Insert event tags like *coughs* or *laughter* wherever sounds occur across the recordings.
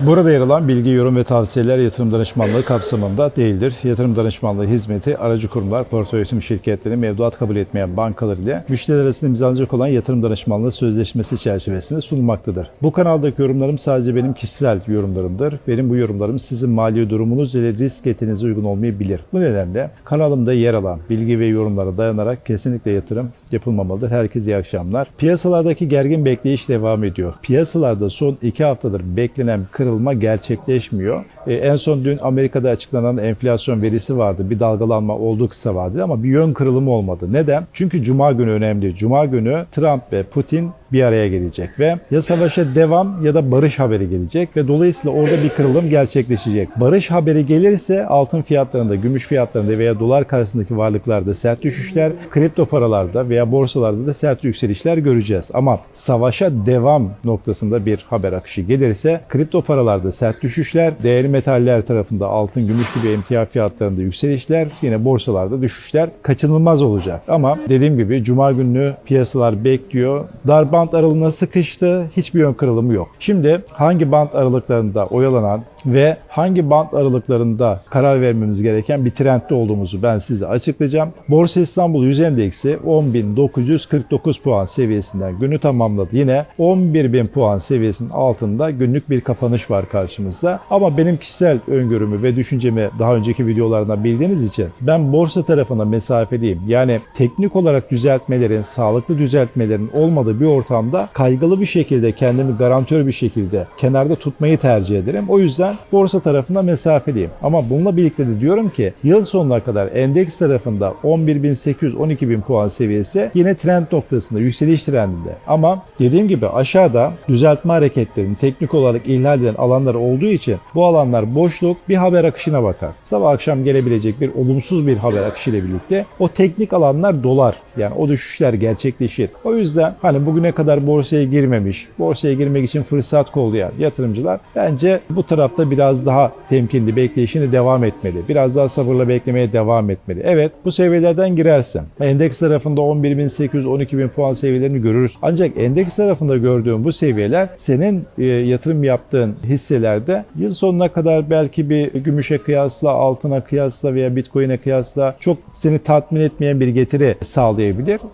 Burada yer alan bilgi, yorum ve tavsiyeler yatırım danışmanlığı kapsamında değildir. Yatırım danışmanlığı hizmeti aracı kurumlar, portföy yönetim şirketleri, mevduat kabul etmeyen bankalar ile müşteriler arasında imzalanacak olan yatırım danışmanlığı sözleşmesi çerçevesinde sunulmaktadır. Bu kanaldaki yorumlarım sadece benim kişisel yorumlarımdır. Benim bu yorumlarım sizin mali durumunuz ile risk etinize uygun olmayabilir. Bu nedenle kanalımda yer alan bilgi ve yorumlara dayanarak kesinlikle yatırım yapılmamalıdır. Herkese iyi akşamlar. Piyasalardaki gergin bekleyiş devam ediyor. Piyasalarda son iki haftadır beklenen kırılma gerçekleşmiyor. Ee, en son dün Amerika'da açıklanan enflasyon verisi vardı. Bir dalgalanma oldu kısa vadede ama bir yön kırılımı olmadı. Neden? Çünkü Cuma günü önemli. Cuma günü Trump ve Putin bir araya gelecek ve ya savaşa devam ya da barış haberi gelecek ve dolayısıyla orada bir kırılım gerçekleşecek. Barış haberi gelirse altın fiyatlarında, gümüş fiyatlarında veya dolar karşısındaki varlıklarda sert düşüşler, kripto paralarda veya borsalarda da sert yükselişler göreceğiz. Ama savaşa devam noktasında bir haber akışı gelirse kripto paralarda sert düşüşler, değerli metaller tarafında altın, gümüş gibi emtia fiyatlarında yükselişler, yine borsalarda düşüşler kaçınılmaz olacak. Ama dediğim gibi cuma günü piyasalar bekliyor. Dar band aralığına sıkıştı. Hiçbir yön kırılımı yok. Şimdi hangi band aralıklarında oyalanan ve hangi band aralıklarında karar vermemiz gereken bir trendde olduğumuzu ben size açıklayacağım. Borsa İstanbul 100 endeksi 10.949 puan seviyesinden günü tamamladı. Yine 11.000 puan seviyesinin altında günlük bir kapanış var karşımızda. Ama benim kişisel öngörümü ve düşüncemi daha önceki videolardan bildiğiniz için ben borsa tarafına mesafeliyim. Yani teknik olarak düzeltmelerin, sağlıklı düzeltmelerin olmadığı bir ortamda kaygılı bir şekilde kendimi garantör bir şekilde kenarda tutmayı tercih ederim. O yüzden borsa tarafına mesafeliyim. Ama bununla birlikte de diyorum ki yıl sonuna kadar endeks tarafında 11.800-12.000 puan seviyesi yine trend noktasında, yükseliş trendinde. Ama dediğim gibi aşağıda düzeltme hareketlerinin teknik olarak ihlal eden alanlar olduğu için bu alanlar boşluk bir haber akışına bakar. Sabah akşam gelebilecek bir olumsuz bir haber akışı ile birlikte o teknik alanlar dolar. Yani o düşüşler gerçekleşir. O yüzden hani bugüne kadar borsaya girmemiş, borsaya girmek için fırsat kollayan yatırımcılar bence bu tarafta biraz daha temkinli bekleyişini devam etmeli. Biraz daha sabırla beklemeye devam etmeli. Evet bu seviyelerden girersen endeks tarafında 11.800-12.000 puan seviyelerini görürüz. Ancak endeks tarafında gördüğün bu seviyeler senin e, yatırım yaptığın hisselerde yıl sonuna kadar belki bir gümüşe kıyasla, altına kıyasla veya bitcoin'e kıyasla çok seni tatmin etmeyen bir getiri sağlayabilir.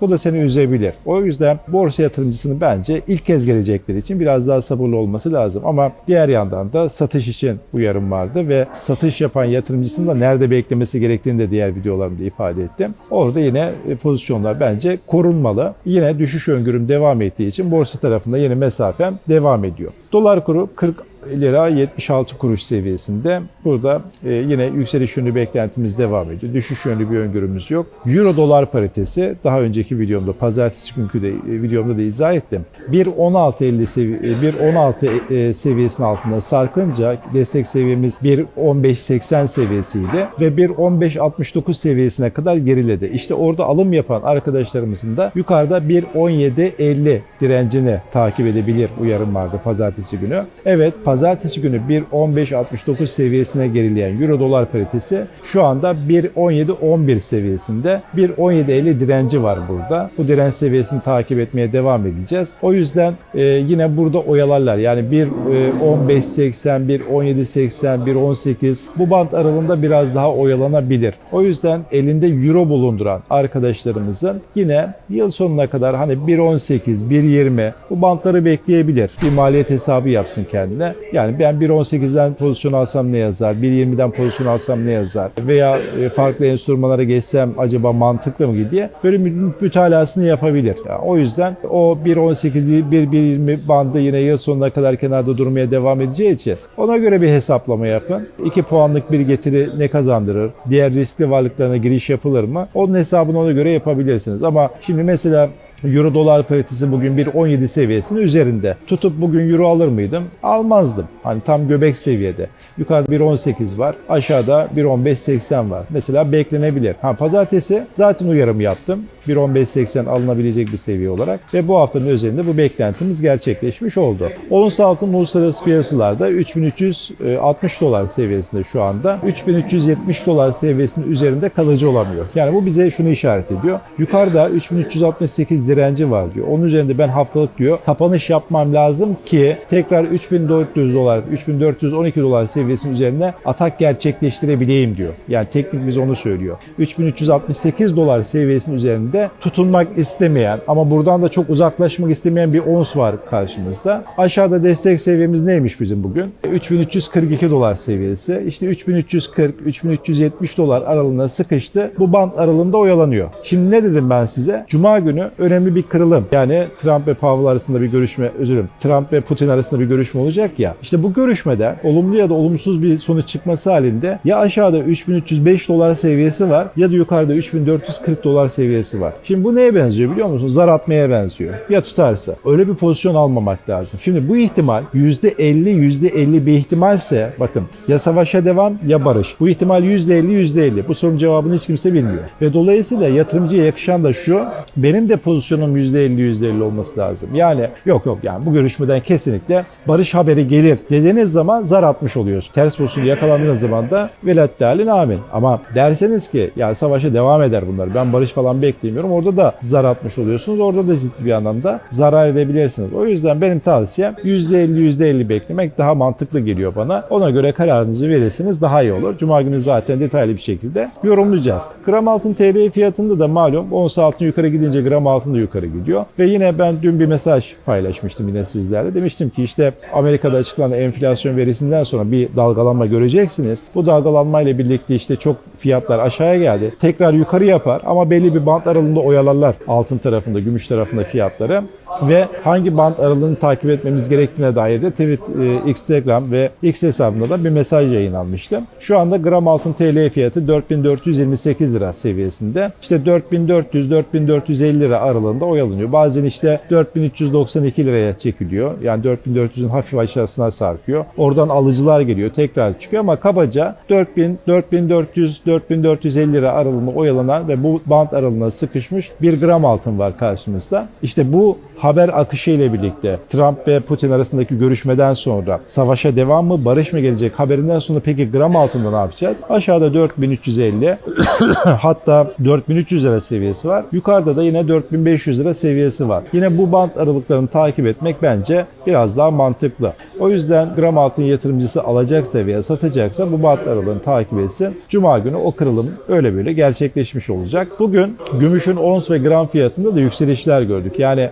Bu da seni üzebilir. O yüzden borsa yatırımcısının bence ilk kez gelecekleri için biraz daha sabırlı olması lazım. Ama diğer yandan da satış için uyarım vardı ve satış yapan yatırımcısının da nerede beklemesi gerektiğini de diğer videolarımda ifade ettim. Orada yine e, pozisyonlar bence korunmalı. Yine düşüş öngörüm devam ettiği için borsa tarafında yeni mesafem devam ediyor. Dolar kuru 40 lira 76 kuruş seviyesinde. Burada e, yine yükseliş yönlü beklentimiz devam ediyor. Düşüş yönlü bir öngörümüz yok. Euro dolar paritesi daha önceki videomda pazartesi günkü de e, videomda da izah ettim. 1.16.50 sevi 1.16 e, seviyesinin altında sarkınca destek seviyemiz 1.15.80 seviyesiydi ve 1.15.69 seviyesine kadar geriledi. İşte orada alım yapan arkadaşlarımızın da yukarıda 1.17.50 direncini takip edebilir uyarım vardı pazartesi günü. Evet pazartesi günü 1.15.69 seviyesine gerileyen euro dolar paritesi şu anda 1.17.11 seviyesinde 1.17.50 direnci var burada. Bu direnç seviyesini takip etmeye devam edeceğiz. O yüzden e, yine burada oyalarlar. Yani 1.15.80, 1.17.80, 1.18 bu bant aralığında biraz daha oyalanabilir. O yüzden elinde euro bulunduran arkadaşlarımızın yine yıl sonuna kadar hani 1.18, 1.20 bu bantları bekleyebilir. Bir maliyet hesabı yapsın kendine. Yani ben 1.18'den pozisyon alsam ne yazar? 1.20'den pozisyon alsam ne yazar? Veya e, farklı enstrümanlara geçsem acaba mantıklı mı diye böyle mü- mütalasını yapabilir. Yani o yüzden o 1.18, 1.20 bandı yine yıl sonuna kadar kenarda durmaya devam edeceği için ona göre bir hesaplama yapın. 2 puanlık bir getiri ne kazandırır? Diğer riskli varlıklarına giriş yapılır mı? Onun hesabını ona göre yapabilirsiniz. Ama şimdi mesela Euro dolar paritesi bugün 1.17 seviyesinin üzerinde. Tutup bugün euro alır mıydım? Almazdım. Hani tam göbek seviyede. Yukarıda 1.18 var. Aşağıda 1.15.80 var. Mesela beklenebilir. Ha pazartesi zaten uyarımı yaptım. 1.15.80 alınabilecek bir seviye olarak ve bu haftanın özelinde bu beklentimiz gerçekleşmiş oldu. Ons altın uluslararası piyasalarda 3360 dolar seviyesinde şu anda. 3370 dolar seviyesinin üzerinde kalıcı olamıyor. Yani bu bize şunu işaret ediyor. Yukarıda 3368 direnci var diyor. Onun üzerinde ben haftalık diyor kapanış yapmam lazım ki tekrar 3400 dolar, 3412 dolar seviyesinin üzerine atak gerçekleştirebileyim diyor. Yani teknik bize onu söylüyor. 3368 dolar seviyesinin üzerinde tutunmak istemeyen ama buradan da çok uzaklaşmak istemeyen bir ons var karşımızda. Aşağıda destek seviyemiz neymiş bizim bugün? 3342 dolar seviyesi. İşte 3340, 3370 dolar aralığında sıkıştı. Bu band aralığında oyalanıyor. Şimdi ne dedim ben size? Cuma günü önemli bir kırılım. Yani Trump ve Powell arasında bir görüşme, özür dilerim. Trump ve Putin arasında bir görüşme olacak ya. İşte bu görüşmeden olumlu ya da olumsuz bir sonuç çıkması halinde ya aşağıda 3305 dolar seviyesi var ya da yukarıda 3440 dolar seviyesi var. Şimdi bu neye benziyor biliyor musun? Zar atmaya benziyor. Ya tutarsa. Öyle bir pozisyon almamak lazım. Şimdi bu ihtimal %50 %50 bir ihtimalse bakın ya savaşa devam ya barış. Bu ihtimal %50 %50. Bu sorunun cevabını hiç kimse bilmiyor. Ve dolayısıyla yatırımcıya yakışan da şu benim de pozisyonum %50 %50 olması lazım. Yani yok yok yani bu görüşmeden kesinlikle barış haberi gelir dediğiniz zaman zar atmış oluyorsun. Ters pozisyon yakalandığınız zaman da velat değerlin amin. Ama derseniz ki ya savaşa devam eder bunlar. Ben barış falan beklemiyorum. Orada da zar atmış oluyorsunuz. Orada da ciddi bir anlamda zarar edebilirsiniz. O yüzden benim tavsiyem %50 %50 beklemek daha mantıklı geliyor bana. Ona göre kararınızı verirseniz daha iyi olur. Cuma günü zaten detaylı bir şekilde yorumlayacağız. Gram altın TL fiyatında da malum ons altın yukarı gidince gram altın da yukarı gidiyor. Ve yine ben dün bir mesaj paylaşmıştım yine sizlerle. Demiştim ki işte Amerika'da açıklanan enflasyon verisinden sonra bir dalgalanma göreceksiniz. Bu dalgalanmayla birlikte işte çok fiyatlar aşağıya geldi. Tekrar yukarı yapar ama belli bir bant aralığında oyalarlar altın tarafında, gümüş tarafında fiyatları ve hangi bant aralığını takip etmemiz gerektiğine dair de tweet, e, Instagram ve X hesabında da bir mesaj yayınlanmıştı. Şu anda gram altın TL fiyatı 4428 lira seviyesinde. İşte 4400-4450 lira aralığında oyalanıyor. Bazen işte 4392 liraya çekiliyor. Yani 4400'ün hafif aşağısına sarkıyor. Oradan alıcılar geliyor, tekrar çıkıyor ama kabaca 4000, 4400, 4450 lira aralığında oyalanan ve bu bant aralığına sıkışmış bir gram altın var karşımızda. İşte bu haber akışı ile birlikte Trump ve Putin arasındaki görüşmeden sonra savaşa devam mı, barış mı gelecek haberinden sonra peki gram altında ne yapacağız? Aşağıda 4350 *coughs* hatta 4300 lira seviyesi var. Yukarıda da yine 4500 lira seviyesi var. Yine bu bant aralıklarını takip etmek bence biraz daha mantıklı. O yüzden gram altın yatırımcısı alacaksa veya satacaksa bu bant aralığını takip etsin. Cuma günü o kırılım öyle böyle gerçekleşmiş olacak. Bugün gümüşün ons ve gram fiyatında da yükselişler gördük. Yani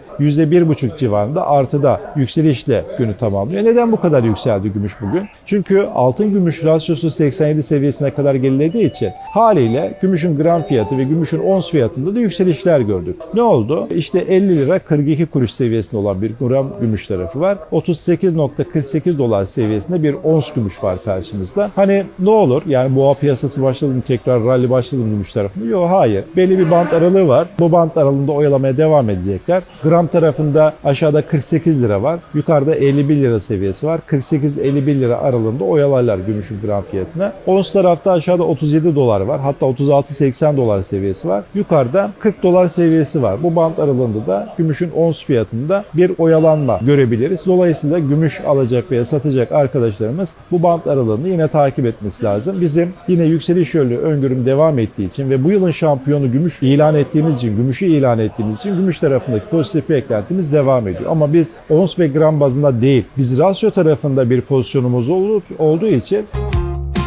%1,5 civarında artıda yükselişle günü tamamlıyor. Neden bu kadar yükseldi gümüş bugün? Çünkü altın gümüş rasyosu 87 seviyesine kadar gerilediği için haliyle gümüşün gram fiyatı ve gümüşün ons fiyatında da yükselişler gördük. Ne oldu? İşte 50 lira 42 kuruş seviyesinde olan bir gram gümüş tarafı var. 38.48 dolar seviyesinde bir ons gümüş var karşımızda. Hani ne olur? Yani boğa piyasası başladı mı tekrar rally başladı mı gümüş tarafında? Yok hayır. Belli bir bant aralığı var. Bu bant aralığında oyalamaya devam edecekler. Gram tarafında aşağıda 48 lira var. Yukarıda 51 lira seviyesi var. 48-51 lira aralığında oyalarlar gümüşün gram fiyatına. Ons tarafta aşağıda 37 dolar var. Hatta 36-80 dolar seviyesi var. Yukarıda 40 dolar seviyesi var. Bu bant aralığında da gümüşün ons fiyatında bir oyalanma görebiliriz. Dolayısıyla gümüş alacak veya satacak arkadaşlarımız bu bant aralığını yine takip etmesi lazım. Bizim yine yükseliş yönlü öngörüm devam ettiği için ve bu yılın şampiyonu gümüş ilan ettiğimiz için, gümüşü ilan ettiğimiz için gümüş tarafındaki pozitif beklentimiz devam ediyor. Ama biz ons ve gram bazında değil, biz rasyo tarafında bir pozisyonumuz olup, olduğu için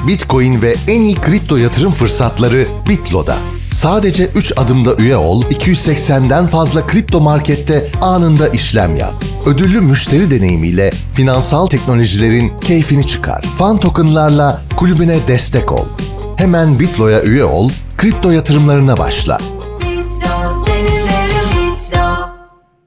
Bitcoin ve en iyi kripto yatırım fırsatları Bitlo'da. Sadece 3 adımda üye ol, 280'den fazla kripto markette anında işlem yap. Ödüllü müşteri deneyimiyle finansal teknolojilerin keyfini çıkar. Fan tokenlarla kulübüne destek ol. Hemen Bitlo'ya üye ol, kripto yatırımlarına başla. Bitlo Bitlo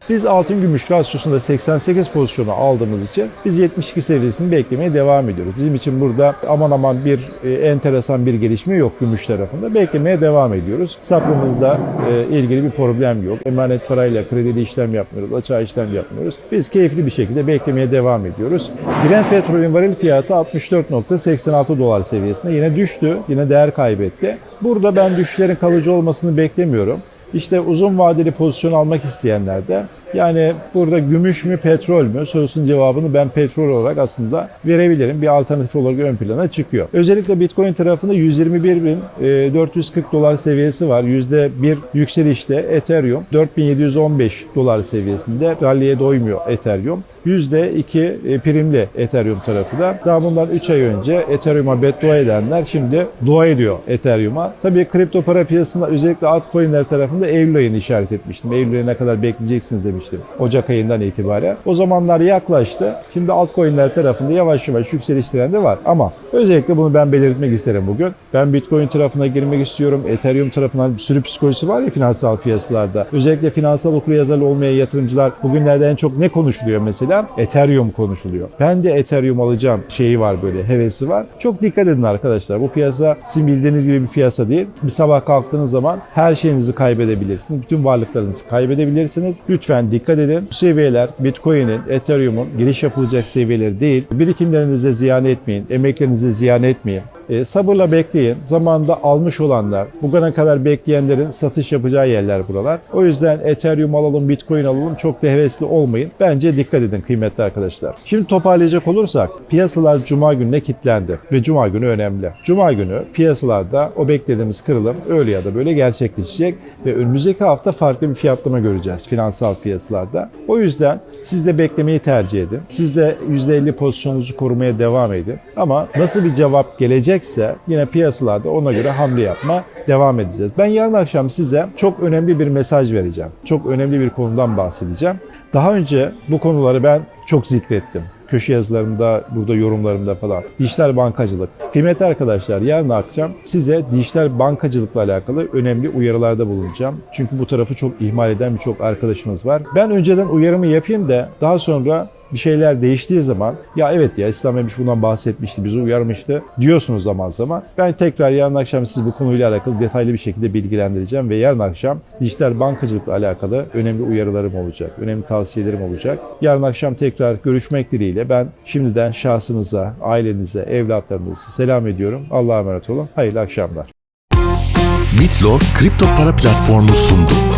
Biz altın gümüş rasyosunda 88 pozisyonu aldığımız için biz 72 seviyesini beklemeye devam ediyoruz. Bizim için burada aman aman bir e, enteresan bir gelişme yok gümüş tarafında. Beklemeye devam ediyoruz. Sapımızda e, ilgili bir problem yok. Emanet parayla kredili işlem yapmıyoruz, açığa işlem yapmıyoruz. Biz keyifli bir şekilde beklemeye devam ediyoruz. Brent petrolün varil fiyatı 64.86 dolar seviyesinde yine düştü, yine değer kaybetti. Burada ben düşüşlerin kalıcı olmasını beklemiyorum. İşte uzun vadeli pozisyon almak isteyenler de yani burada gümüş mü petrol mü sorusunun cevabını ben petrol olarak aslında verebilirim. Bir alternatif olarak ön plana çıkıyor. Özellikle Bitcoin tarafında 121.440 dolar seviyesi var. %1 yükselişte Ethereum 4715 dolar seviyesinde ralliye doymuyor Ethereum. %2 e, primli Ethereum tarafı da. Daha bundan 3 ay önce Ethereum'a beddua edenler şimdi dua ediyor Ethereum'a. Tabii kripto para piyasasında özellikle altcoin'ler tarafında Eylül ayını işaret etmiştim. Eylül ayına kadar bekleyeceksiniz demiştim. Ocak ayından itibaren. O zamanlar yaklaştı. Şimdi altcoin'ler tarafında yavaş yavaş yükseliş trendi var. Ama özellikle bunu ben belirtmek isterim bugün. Ben Bitcoin tarafına girmek istiyorum. Ethereum tarafından bir sürü psikolojisi var ya finansal piyasalarda. Özellikle finansal okuryazarlı olmayan yatırımcılar bugünlerde en çok ne konuşuluyor mesela? Ethereum konuşuluyor. Ben de Ethereum alacağım şeyi var böyle hevesi var. Çok dikkat edin arkadaşlar. Bu piyasa sizin bildiğiniz gibi bir piyasa değil. Bir sabah kalktığınız zaman her şeyinizi kaybedebilirsiniz. Bütün varlıklarınızı kaybedebilirsiniz. Lütfen dikkat edin. Bu seviyeler Bitcoin'in, Ethereum'un giriş yapılacak seviyeleri değil. Birikimlerinizi ziyan etmeyin. Emeklerinizi ziyan etmeyin. E, sabırla bekleyin. Zamanında almış olanlar, bugüne kadar bekleyenlerin satış yapacağı yerler buralar. O yüzden Ethereum alalım, Bitcoin alalım çok da hevesli olmayın. Bence dikkat edin kıymetli arkadaşlar. Şimdi toparlayacak olursak piyasalar Cuma gününe kilitlendi ve Cuma günü önemli. Cuma günü piyasalarda o beklediğimiz kırılım öyle ya da böyle gerçekleşecek ve önümüzdeki hafta farklı bir fiyatlama göreceğiz finansal piyasalarda. O yüzden siz de beklemeyi tercih edin. Siz de %50 pozisyonunuzu korumaya devam edin. Ama nasıl bir cevap gelecekse yine piyasalarda ona göre hamle yapma devam edeceğiz. Ben yarın akşam size çok önemli bir mesaj vereceğim. Çok önemli bir konudan bahsedeceğim. Daha önce bu konuları ben çok zikrettim köşe yazılarımda, burada yorumlarımda falan. Dijital bankacılık. Kıymetli arkadaşlar yarın akşam size dijital bankacılıkla alakalı önemli uyarılarda bulunacağım. Çünkü bu tarafı çok ihmal eden birçok arkadaşımız var. Ben önceden uyarımı yapayım da daha sonra bir şeyler değiştiği zaman ya evet ya İslam Emiş bundan bahsetmişti, bizi uyarmıştı diyorsunuz zaman zaman. Ben tekrar yarın akşam sizi bu konuyla alakalı detaylı bir şekilde bilgilendireceğim ve yarın akşam dijital bankacılıkla alakalı önemli uyarılarım olacak, önemli tavsiyelerim olacak. Yarın akşam tekrar görüşmek dileğiyle ben şimdiden şahsınıza, ailenize, evlatlarınıza selam ediyorum. Allah'a emanet olun. Hayırlı akşamlar. Bitlo kripto para platformu sundu.